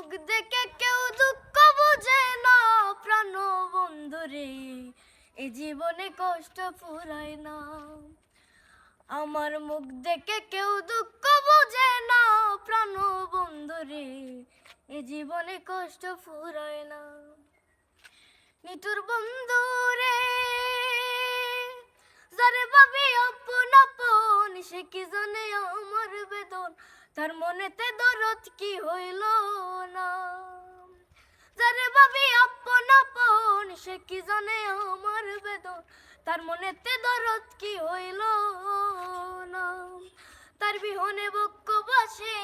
মুখ দেখে কেউ দুঃখ বুঝে না, প্রাণ বন্ধুরে এ জীবনে কষ্ট ফুরায় না। আমার মুখ দেখে কেউ দুঃখ বুঝে না, প্রাণ বন্ধুরে এ জীবনে কষ্ট ফুরায় না। নিতুর বন্ধুরে যারে ভাবি আপন আপন সে কি তার মনেতে দরদ কি হইল না? যারে ভাবি আপন আপন, সে কি জানে আমার বেদন? তার মনেতে দরদ কি হইল না? তার বিহনে বক্ষ বাসে,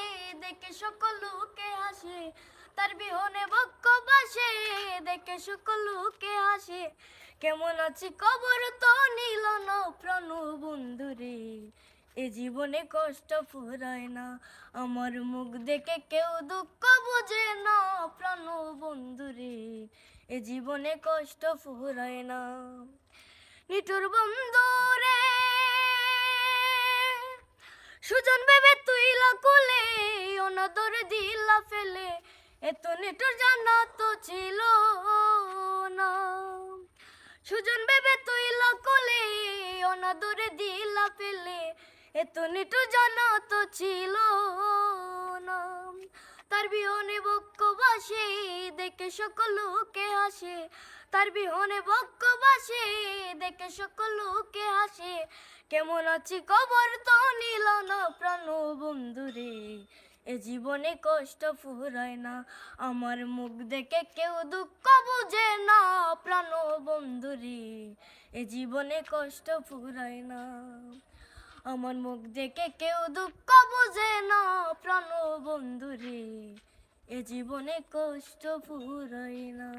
দেখে সকল লোকে হাসে। তার বিহনে বক্ষ বাসে, দেখে সকল লোকে হাসে। কেমন আছি কবর তো নিল না প্রাণ বন্ধুরে। এ জীবনে কষ্ট ফুরায় না। আমার মুখ দেখে কেউ দুঃখ বুঝে না, প্রাণ বন্ধুরে এ জীবনে কষ্ট ফুরায় না। নিটুর বন্ধুরে সুজন ভেবে তুই লাকুলে, অনাদর দিলা ফেলে। এত নিটুর জানা তো ছিল না। সুজন ভেবে তুই লাকুলে, অনাদরে দিলা ফেলে। এত নিটুর জানা তো ছিল না তার বিহনে বক্ষ বাসে দেখে সকল লোকে হাসে। তার বিহনে বক্ষ বাসে দেখে সকল লোকে হাসে। কেমন আছি কবর তো নিল না প্রাণ বন্ধুরে এ জীবনে কষ্ট ফুরায় না। আমার মুখ দেখে কেউ দুঃখ বুঝে না প্রাণ বন্ধুরে এ জীবনে কষ্ট ফুরায় না। আমার মুখ দেখে কেউ দুঃখ বুঝে না প্রাণ বন্ধুরে। এ জীবনে কষ্ট ফুরাই না।